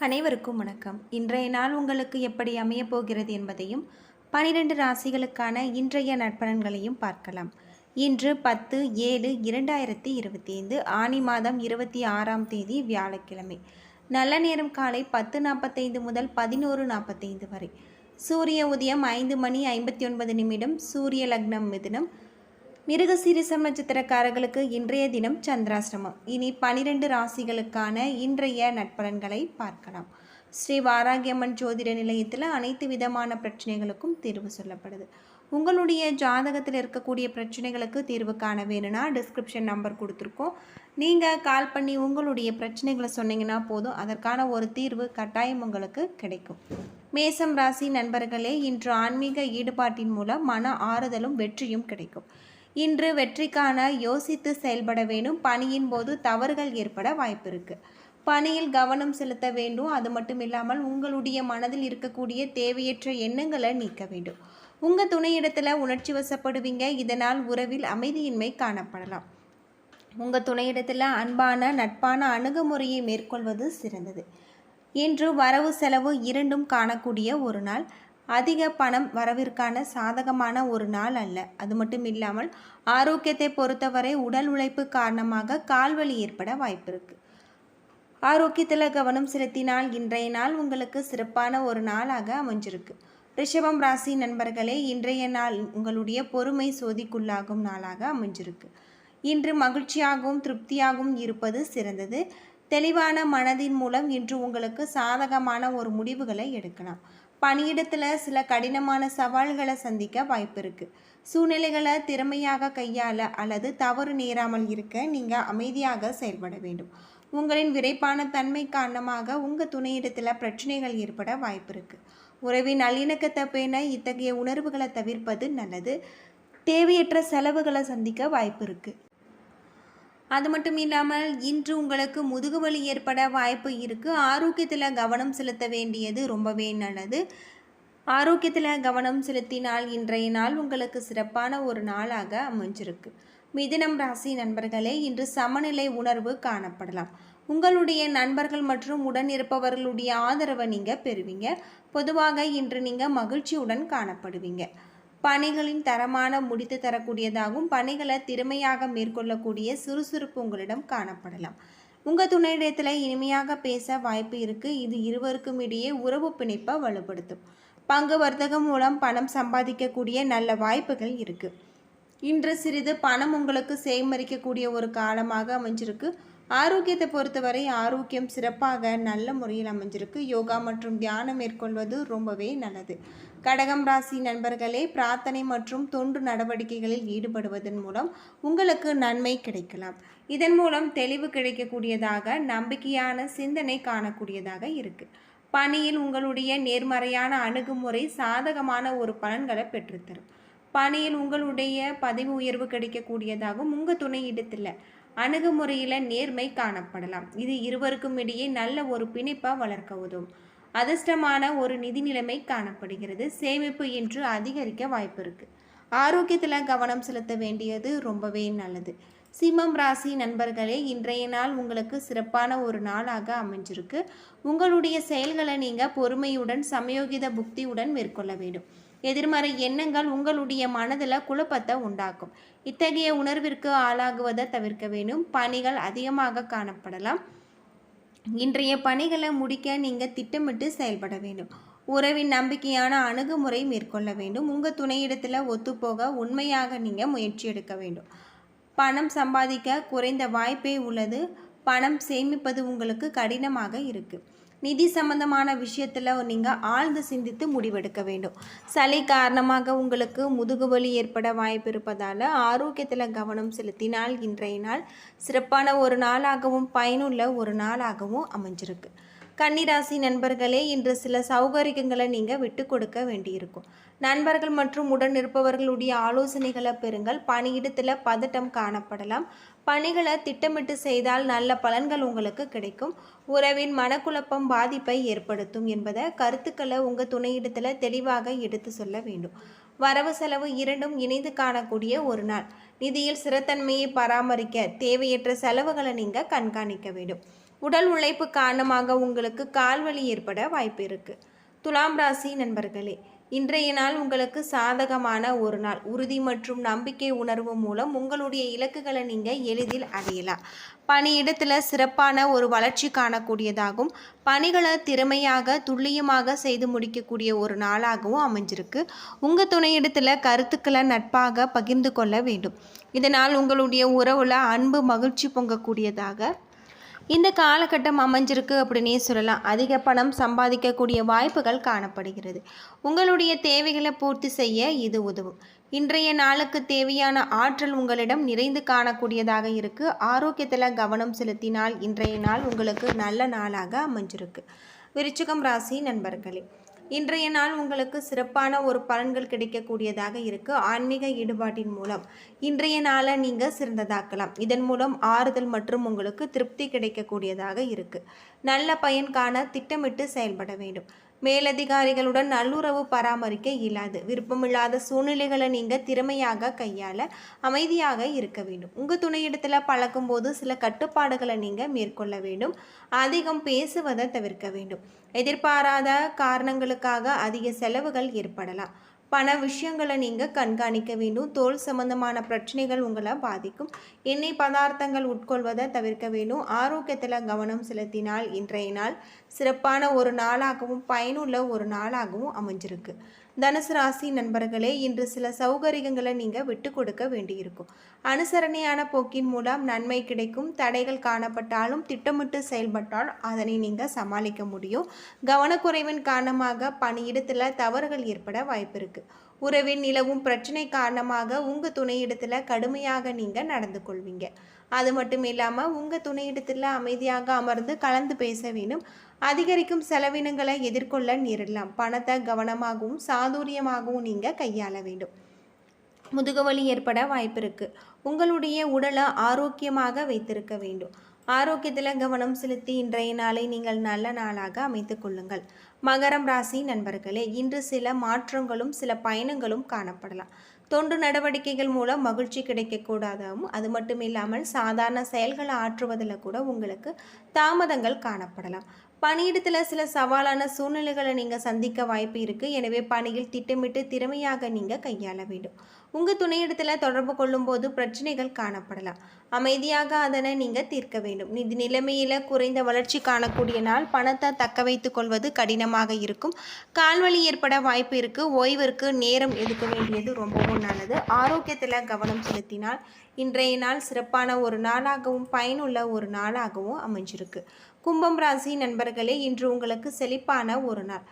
அனைவருக்கும் வணக்கம். இன்றைய நாள் உங்களுக்கு எப்படி அமையப் போகிறது என்பதையும் பனிரெண்டு ராசிகளுக்கான இன்றைய நற்பலன்களையும் பார்க்கலாம். இன்று பத்து ஏழு இரண்டாயிரத்தி இருபத்தி ஐந்து ஆனி மாதம் இருபத்தி ஆறாம் தேதி வியாழக்கிழமை. நல்ல நேரம் காலை பத்து நாற்பத்தைந்து முதல் பதினோரு நாற்பத்தைந்து வரை. சூரிய உதயம் ஐந்து மணி ஐம்பத்தி ஒன்பது நிமிடம் சூரிய லக்னம் மிதுனம் மிருகசீரிசம் நட்சத்திரக்காரர்களுக்கு இன்றைய தினம் சந்திராசிரமம் இனி பனிரெண்டு ராசிகளுக்கான இன்றைய நட்பலன்களை பார்க்கலாம். ஸ்ரீ வாராகியம்மன் ஜோதிட நிலையத்தில் அனைத்து விதமான பிரச்சனைகளுக்கும் தீர்வு சொல்லப்படுது. உங்களுடைய ஜாதகத்தில் இருக்கக்கூடிய பிரச்சனைகளுக்கு தீர்வு காண வேணும்னா டிஸ்கிரிப்ஷன் நம்பர் கொடுத்துருக்கோம். நீங்கள் கால் பண்ணி உங்களுடைய பிரச்சனைகளை சொன்னீங்கன்னா போதும். அதற்கான ஒரு தீர்வு கட்டாயம் உங்களுக்கு கிடைக்கும். மேசம் ராசி நண்பர்களே இன்று ஆன்மீக ஈடுபாட்டின் மூலம் மன ஆறுதலும் வெற்றியும் கிடைக்கும். இன்று வெற்றிக்கான யோசித்து செயல்பட வேண்டும். பணியின் போது தவறுகள் ஏற்பட வாய்ப்பு இருக்கு. பணியில் கவனம் செலுத்த வேண்டும். அது மட்டும் இல்லாமல் உங்களுடைய மனதில் இருக்கக்கூடிய தேவையற்ற எண்ணங்களை நீக்க வேண்டும். உங்கள் துணையிடத்தில் உணர்ச்சி வசப்படுவீங்க. இதனால் உறவில் அமைதியின்மை காணப்படலாம். உங்கள் துணையிடத்தில் அன்பான நட்பான அணுகுமுறையை மேற்கொள்வது சிறந்தது. இன்று வரவு செலவு இரண்டும் காணக்கூடிய ஒரு நாள். அதிக பணம் வரவிற்கான சாதகமான ஒரு நாள் அல்ல. அது மட்டும் இல்லாமல் ஆரோக்கியத்தை பொறுத்தவரை உடல் உழைப்பு காரணமாக கால்வலி ஏற்பட வாய்ப்பிருக்கு ஆரோக்கியத்தில் கவனம் செலுத்தினால் இன்றைய நாள் உங்களுக்கு சிறப்பான ஒரு நாளாக அமைஞ்சிருக்கு. ரிஷபம் ராசி நண்பர்களே இன்றைய நாள் உங்களுடைய பொறுமை சோதிக்குள்ளாகும் நாளாக அமைஞ்சிருக்கு. இன்று மகிழ்ச்சியாகவும் திருப்தியாகவும் இருப்பது சிறந்தது. தெளிவான மனதின் மூலம் இன்று உங்களுக்கு சாதகமான ஒரு முடிவுகளை எடுக்கலாம். பணியிடத்தில் சில கடினமான சவால்களை சந்திக்க வாய்ப்பு இருக்குது சூழ்நிலைகளை திறமையாக கையாள அல்லது தவறு நேராமல் இருக்க நீங்கள் அமைதியாக செயல்பட வேண்டும். உங்களின் விரைப்பான தன்மை காரணமாக உங்கள் துணையிடத்தில் பிரச்சனைகள் ஏற்பட வாய்ப்பு இருக்குது உறவின் நல்லிணக்கத்தை பேண இத்தகைய உணர்வுகளை தவிர்ப்பது நல்லது. தேவையற்ற செலவுகளை சந்திக்க வாய்ப்பு இருக்குது அது மட்டும் இல்லாமல் இன்று உங்களுக்கு முதுகுவலி ஏற்பட வாய்ப்பு இருக்குது ஆரோக்கியத்தில் கவனம் செலுத்த வேண்டியது ரொம்பவே நல்லது. ஆரோக்கியத்தில் கவனம் செலுத்தினால் இன்றைய நாள் உங்களுக்கு சிறப்பான ஒரு நாளாக அமைஞ்சிருக்கு. மிதினம் ராசி நண்பர்களே இன்று சமநிலை உணர்வு காணப்படலாம். உங்களுடைய நண்பர்கள் மற்றும் உடன் இருப்பவர்களுடைய ஆதரவை நீங்கள் பெறுவீங்க. பொதுவாக இன்று நீங்கள் மகிழ்ச்சியுடன் காணப்படுவீங்க. பணிகளின் தரமான முடித்து தரக்கூடியதாகவும் பணிகளை திறமையாக மேற்கொள்ளக்கூடிய சுறுசுறுப்பு உங்களிடம் காணப்படலாம். உங்கள் துணையிடத்தில் இனிமையாக பேச வாய்ப்பு இருக்குது இது இருவருக்கும் இடையே உறவு பிணைப்பை வலுப்படுத்தும். பங்கு வர்த்தகம் மூலம் பணம் சம்பாதிக்கக்கூடிய நல்ல வாய்ப்புகள் இருக்குது இன்று சிறிது பணம் உங்களுக்கு சேகரிக்கக்கூடிய ஒரு காலமாக அமைஞ்சிருக்கு. ஆரோக்கியத்தை பொறுத்தவரை ஆரோக்கியம் சிறப்பாக நல்ல முறையில் அமைஞ்சிருக்கு. யோகா மற்றும் தியானம் மேற்கொள்வது ரொம்பவே நல்லது. கடகம் ராசி நண்பர்களே பிரார்த்தனை மற்றும் தொண்டு நடவடிக்கைகளில் ஈடுபடுவதன் மூலம் உங்களுக்கு நன்மை கிடைக்கலாம். இதன் மூலம் தெளிவு கிடைக்கக்கூடியதாக நம்பிக்கையான சிந்தனை காணக்கூடியதாக இருக்குது பணியில் உங்களுடைய நேர்மறையான அணுகுமுறை சாதகமான ஒரு பலன்களை பெற்றுத்தரும். பணியில் உங்களுடைய பதவி உயர்வு கிடைக்கக்கூடியதாகவும் உங்கள் துணை இடத்தில் அணுகுமுறையில் நேர்மை காணப்படலாம். இது இருவருக்கும் இடையே நல்ல ஒரு பிணைப்பை வளர்க்க உதவும். அதிர்ஷ்டமான ஒரு நிதி நிலைமை காணப்படுகிறது. சேமிப்பு இன்று அதிகரிக்க வாய்ப்பு இருக்குது ஆரோக்கியத்தில் கவனம் செலுத்த வேண்டியது ரொம்பவே நல்லது. சிம்மம் ராசி நண்பர்களே இன்றைய நாள் உங்களுக்கு சிறப்பான ஒரு நாளாக அமைஞ்சிருக்கு. உங்களுடைய செயல்களை நீங்கள் பொறுமையுடன் சமயோகித புக்தியுடன் மேற்கொள்ள வேண்டும். எதிர்மறை எண்ணங்கள் உங்களுடைய மனதில் குழப்பத்தை உண்டாக்கும். இத்தகைய உணர்விற்கு ஆளாகுவதை தவிர்க்க வேண்டும். பணிகள் அதிகமாக காணப்படலாம். இன்றைய பணிகளை முடிக்க நீங்கள் திட்டமிட்டு செயல்பட வேண்டும். உறவின் நம்பிக்கையான அணுகுமுறை மேற்கொள்ள வேண்டும். உங்கள் துணையிடத்தில் ஒத்துப்போக உண்மையாக நீங்கள் முயற்சி எடுக்க வேண்டும். பணம் சம்பாதிக்க குறைந்த வாய்ப்பே உள்ளது. பணம் சேமிப்பது உங்களுக்கு கடினமாக இருக்குது நிதி சம்பந்தமான விஷயத்தில் நீங்கள் ஆழ்ந்து சிந்தித்து முடிவெடுக்க வேண்டும். சளி காரணமாக உங்களுக்கு முதுகுவலி ஏற்பட வாய்ப்பு இருப்பதால் ஆரோக்கியத்தில் கவனம் செலுத்தினால் இன்றைய நாள் சிறப்பான ஒரு நாளாகவும் பயனுள்ள ஒரு நாளாகவும் அமைஞ்சிருக்கு. கன்னிராசி நண்பர்களே இன்று சில சௌகரியங்களை நீங்கள் விட்டு கொடுக்க வேண்டியிருக்கும். நண்பர்கள் மற்றும் உடன் இருப்பவர்களுடைய ஆலோசனைகளை பெறுங்கள். பணியிடத்தில் பதட்டம் காணப்படலாம். பணிகளை திட்டமிட்டு செய்தால் நல்ல பலன்கள் உங்களுக்கு கிடைக்கும். உறவின் மனக்குழப்பம் பாதிப்பை ஏற்படுத்தும் என்பதை கருத்துக்களை உங்கள் துணையிடத்தில் தெளிவாக எடுத்து சொல்ல வேண்டும். வரவு செலவு இரண்டும் இணைந்து காணக்கூடிய ஒரு நாள். நிதியில் சிறத்தன்மையை பராமரிக்க தேவையற்ற செலவுகளை நீங்கள் கண்காணிக்க வேண்டும். உடல் உழைப்பு காரணமாக உங்களுக்கு கால்வலி ஏற்பட வாய்ப்பு இருக்குது துலாம் ராசி நண்பர்களே இன்றைய நாள் உங்களுக்கு சாதகமான ஒரு நாள். உறுதி மற்றும் நம்பிக்கை உணர்வு மூலம் உங்களுடைய இலக்குகளை நீங்கள் எளிதில் அடையலாம். பணியிடத்தில் சிறப்பான ஒரு வளர்ச்சி காணக்கூடியதாகவும் பணிகளை திறமையாக துல்லியமாக செய்து முடிக்கக்கூடிய ஒரு நாளாகவும் அமைஞ்சிருக்கு. உங்கள் துணையிடத்தில் கருத்துக்களை நட்பாக பகிர்ந்து கொள்ள வேண்டும். இதனால் உங்களுடைய உறவில் அன்பு மகிழ்ச்சி பொங்கக்கூடியதாக இந்த காலகட்டம் அமைஞ்சிருக்கு அப்படின்னே சொல்லலாம். அதிக பணம் சம்பாதிக்கக்கூடிய வாய்ப்புகள் காணப்படுகிறது. உங்களுடைய தேவைகளை பூர்த்தி செய்ய இது உதவும். இன்றைய நாளுக்கு தேவையான ஆற்றல் உங்களிடம் நிறைந்து காணக்கூடியதாக இருக்குது ஆரோக்கியத்தில் கவனம் செலுத்தினால் இன்றைய நாள் உங்களுக்கு நல்ல நாளாக அமைஞ்சிருக்கு. விருச்சிகம் ராசி நண்பர்களே இன்றைய நாள் உங்களுக்கு சிறப்பான ஒரு பலன்கள் கிடைக்கக்கூடியதாக இருக்கு. ஆன்மீக ஈடுபாட்டின் மூலம். இன்றைய நாளை நீங்கள் சிறந்ததாக்கலாம். இதன் மூலம் ஆறுதல் மற்றும் உங்களுக்கு திருப்தி கிடைக்கக்கூடியதாக இருக்கு. நல்ல பயன் காண திட்டமிட்டு செயல்பட வேண்டும். மேலதிகாரிகளுடன் நல்லுறவு பராமரிக்க இயலாது. விருப்பமில்லாத சூழ்நிலைகளை நீங்கள் திறமையாக கையாள அமைதியாக இருக்க வேண்டும். உங்கள் துணையிடத்தில் பழக்கும்போது சில கட்டுப்பாடுகளை நீங்கள் மேற்கொள்ள வேண்டும். அதிகம் பேசுவதை தவிர்க்க வேண்டும். எதிர்பாராத காரணங்களுக்காக அதிக செலவுகள் ஏற்படலாம். பண விஷயங்களை நீங்கள் கண்காணிக்க வேண்டும். தோல் சம்பந்தமான பிரச்சனைகள் உங்களை பாதிக்கும். எண்ணெய் பதார்த்தங்கள் உட்கொள்வதை தவிர்க்க வேண்டும். ஆரோக்கியத்தில் கவனம் செலுத்தினால் இன்றைய நாள் சிறப்பான ஒரு நாளாகவும் பயனுள்ள ஒரு நாளாகவும் அமைஞ்சிருக்கு. தனுசு ராசி நண்பர்களே இன்று சில சௌகரியங்களை நீங்கள் விட்டு கொடுக்க வேண்டியிருக்கும். அனுசரணையான போக்கின் மூலம் நன்மை கிடைக்கும். தடைகள் காணப்பட்டாலும் திட்டமிட்டு செயல்பட்டால் அதனை நீங்கள் சமாளிக்க முடியும். கவனக்குறைவின் காரணமாக பணியிடத்தில் தவறுகள் ஏற்பட வாய்ப்பு இருக்குது உறவின் நிலவும் பிரச்சனை காரணமாக உங்கள் துணையிடத்தில் கடுமையாக நீங்கள் நடந்து கொள்வீங்க. அது மட்டும் இல்லாமல் உங்கள் துணையிடத்தில் அமைதியாக அமர்ந்து கலந்து பேச வேண்டும் அதிகரிக்கும் செலவினங்களை எதிர்கொள்ள நேரிடலாம். பணத்தை கவனமாகவும் சாதுரியமாகவும் நீங்கள் கையாள வேண்டும். முதுகுவலி ஏற்பட வாய்ப்பு இருக்குது உங்களுடைய உடலை ஆரோக்கியமாக வைத்திருக்க வேண்டும். ஆரோக்கியத்தில் கவனம் செலுத்தி இன்றைய நாளை நீங்கள் நல்ல நாளாக அமைத்து கொள்ளுங்கள். மகரம் ராசி நண்பர்களே இன்று சில மாற்றங்களும் சில பயணங்களும் காணப்படலாம். தொண்டு நடவடிக்கைகள் மூலம் மகிழ்ச்சி கிடைக்கக்கூடாதாகவும் அது மட்டும் இல்லாமல் சாதாரண செயல்களை ஆற்றுவதில் கூட உங்களுக்கு தாமதங்கள் காணப்படலாம். பணியிடத்தில் சில சவாலான சூழ்நிலைகளை நீங்கள் சந்திக்க வாய்ப்பு இருக்குது எனவே பணியில் திட்டமிட்டு திறமையாக நீங்கள் கையாள வேண்டும். உங்கள் துணையிடத்தில் தொடர்பு கொள்ளும்போது பிரச்சனைகள் காணப்படலாம். அமைதியாக அதனை நீங்கள் தீர்க்க வேண்டும். நிதி நிலைமையில் குறைந்த வளர்ச்சி காணக்கூடிய நாள் பணத்தை தக்க வைத்து கொள்வது கடினமாக இருக்கும். கால்வழி ஏற்பட வாய்ப்பு இருக்குது ஓய்விற்கு நேரம் எடுக்க வேண்டியது ரொம்பவும் நல்லது. ஆரோக்கியத்தில் கவனம் செலுத்தினால் இன்றைய நாள் சிறப்பான ஒரு நாளாகவும் பயனுள்ள ஒரு நாளாகவும் அமைஞ்சிருக்கு. கும்பம் ராசி நண்பர்களே இன்று உங்களுக்கு செழிப்பான ஒரு நாள்.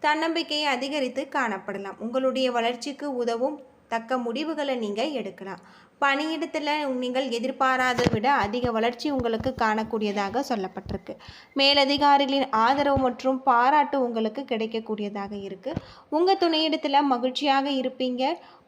தன்னம்பிக்கையை அதிகரித்து காணப்படலாம். உங்களுடைய வளர்ச்சிக்கு உதவும் தக்க முடிவுகளை நீங்கள் எடுக்கலாம். பணியிடத்தில் நீங்கள் எதிர்பாராத விட அதிக வளர்ச்சி உங்களுக்கு காணக்கூடியதாக சொல்லப்பட்டிருக்கு. மேலதிகாரிகளின் ஆதரவு மற்றும் பாராட்டு உங்களுக்கு கிடைக்கக்கூடியதாக இருக்குது உங்கள் துணையிடத்தில் மகிழ்ச்சியாக இருப்பீங்க.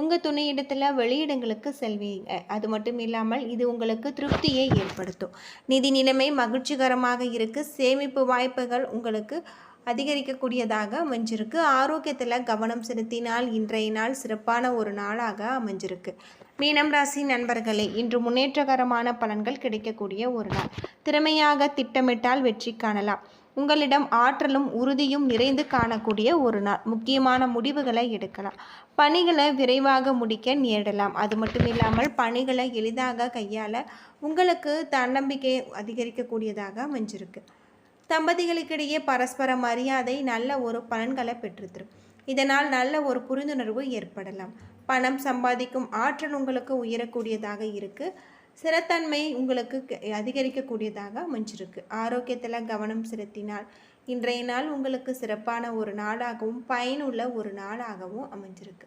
உங்கள் துணையிடத்தில் வெளியிடங்களுக்கு செல்வீங்க. அது மட்டும் இல்லாமல் இது உங்களுக்கு திருப்தியை ஏற்படுத்தும். நிதி நிலைமை மகிழ்ச்சிகரமாக இருக்குது சேமிப்பு வாய்ப்புகள் உங்களுக்கு அதிகரிக்கக்கூடியதாக அமைஞ்சிருக்கு. ஆரோக்கியத்தில் கவனம் செலுத்தினால் இன்றைய நாள் சிறப்பான ஒரு நாளாக அமைஞ்சிருக்கு. மீனம் ராசி நண்பர்களே இன்று முன்னேற்றகரமான பலன்கள் கிடைக்கக்கூடிய ஒரு நாள். திறமையாக திட்டமிட்டால் வெற்றி காணலாம். உங்களிடம் ஆற்றலும் உறுதியும் நிறைந்து காணக்கூடிய ஒரு நாள். முக்கியமான முடிவுகளை எடுக்கலாம். பணிகளை விரைவாக முடிக்க நேரிடலாம். அது மட்டும் இல்லாமல் பணிகளை எளிதாக கையாள உங்களுக்கு தன்னம்பிக்கை அதிகரிக்கக்கூடியதாக அமைஞ்சிருக்கு. தம்பதிகளுக்கிடையே பரஸ்பர மரியாதை நல்ல ஒரு பலன்களை பெற்றுத்தரும் இதனால் நல்ல ஒரு புரிந்துணர்வு ஏற்படலாம். பணம் சம்பாதிக்கும் ஆற்றல் உங்களுக்கு உயரக்கூடியதாக இருக்குது சிறத்தன்மை உங்களுக்கு அதிகரிக்கக்கூடியதாக அமைஞ்சிருக்கு. ஆரோக்கியத்தில் கவனம் செலுத்தினால் இன்றைய நாள் உங்களுக்கு சிறப்பான ஒரு நாளாகவும் பயனுள்ள ஒரு நாளாகவும் அமைஞ்சிருக்கு.